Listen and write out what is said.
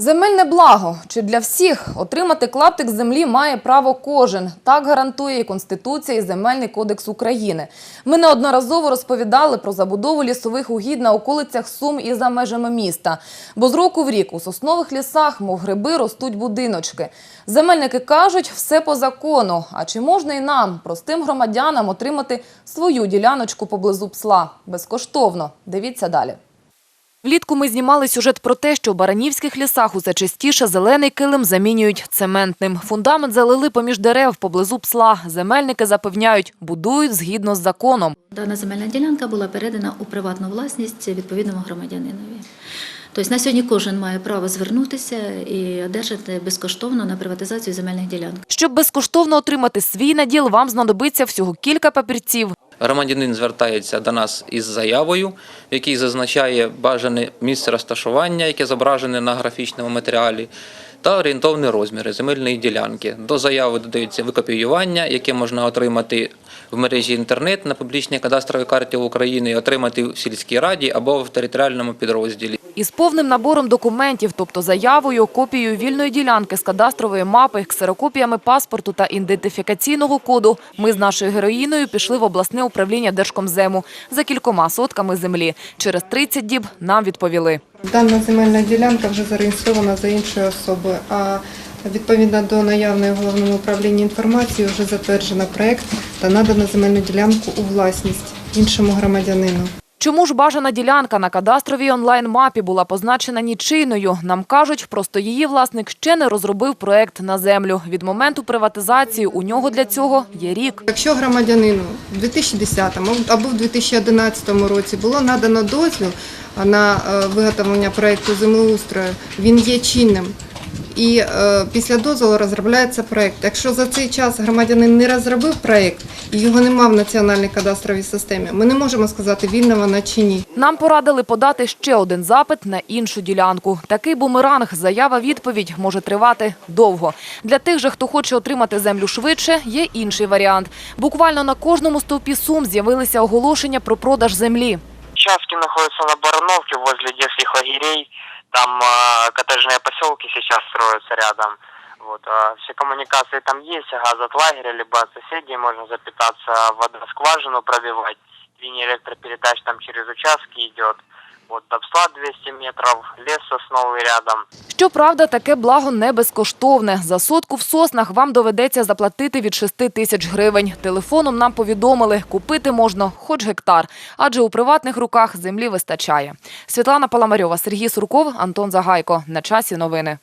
Земельне благо чи для всіх отримати клаптик землі має право кожен. Так гарантує і Конституція і Земельний кодекс України. Ми неодноразово розповідали про забудову лісових угідь на околицях Сум і за межами міста. Бо з року в рік у соснових лісах, мов гриби, ростуть будиночки. Земельники кажуть, все по закону. А чи можна і нам, простим громадянам, отримати свою діляночку поблизу псла безкоштовно? Дивіться далі. Влітку ми знімали сюжет про те, що в баранівських лісах усе частіше зелений килим замінюють цементним. Фундамент залили поміж дерев поблизу псла. Земельники запевняють, будують згідно з законом. Дана земельна ділянка була передана у приватну власність відповідному громадянинові. Тобто на сьогодні кожен має право звернутися і одержати безкоштовно на приватизацію земельних ділянок. Щоб безкоштовно отримати свій наділ, вам знадобиться всього кілька папірців. Громадянин звертається до нас із заявою, в якій зазначає бажане місце розташування, яке зображене на графічному матеріалі, та орієнтовні розміри земельної ділянки. До заяви додається викопіювання, яке можна отримати в мережі інтернет на публічній кадастровій карті України, і отримати в сільській раді або в територіальному підрозділі. Із повним набором документів, тобто заявою, копією вільної ділянки з кадастрової мапи, ксерокопіями паспорту та ідентифікаційного коду, ми з нашою героїною пішли в обласне управління Держкомзему за кількома сотками землі. Через 30 діб нам відповіли. Дана земельна ділянка вже зареєстрована за іншою особою, а відповідно до наявної в управлінні інформації вже затверджено проект та надано земельну ділянку у власність іншому громадянину. Чому ж бажана ділянка на кадастровій онлайн-мапі була позначена нічийною? Нам кажуть, просто її власник ще не розробив проект на землю. Від моменту приватизації у нього для цього є рік. Якщо громадянину в 2010 або в 2011 році було надано дозвіл на е, виготовлення проекту землеустрою, він є чинним. І е, після дозволу розробляється проект. Якщо за цей час громадянин не розробив проект і його нема в національній кадастровій системі, ми не можемо сказати, вільна вона чи ні. Нам порадили подати ще один запит на іншу ділянку. Такий бумеранг, заява-відповідь може тривати довго. Для тих же, хто хоче отримати землю швидше, є інший варіант. Буквально на кожному стовпі сум з'явилися оголошення про продаж землі. Участки находятся на Барановке возле детских лагерей. Там э, коттеджные поселки сейчас строятся рядом. Вот, а все коммуникации там есть, газ от лагеря, либо от соседей можно запитаться, водоскважину пробивать. Линия электропередач там через участки идет. Вот до 200 метрів, ліс сосновий рядом. Щоправда, таке благо не безкоштовне. За сотку в соснах вам доведеться заплатити від 6 тисяч гривень. Телефоном нам повідомили, купити можна хоч гектар, адже у приватних руках землі вистачає. Світлана Паламарьова, Сергій Сурков, Антон Загайко. На часі новини.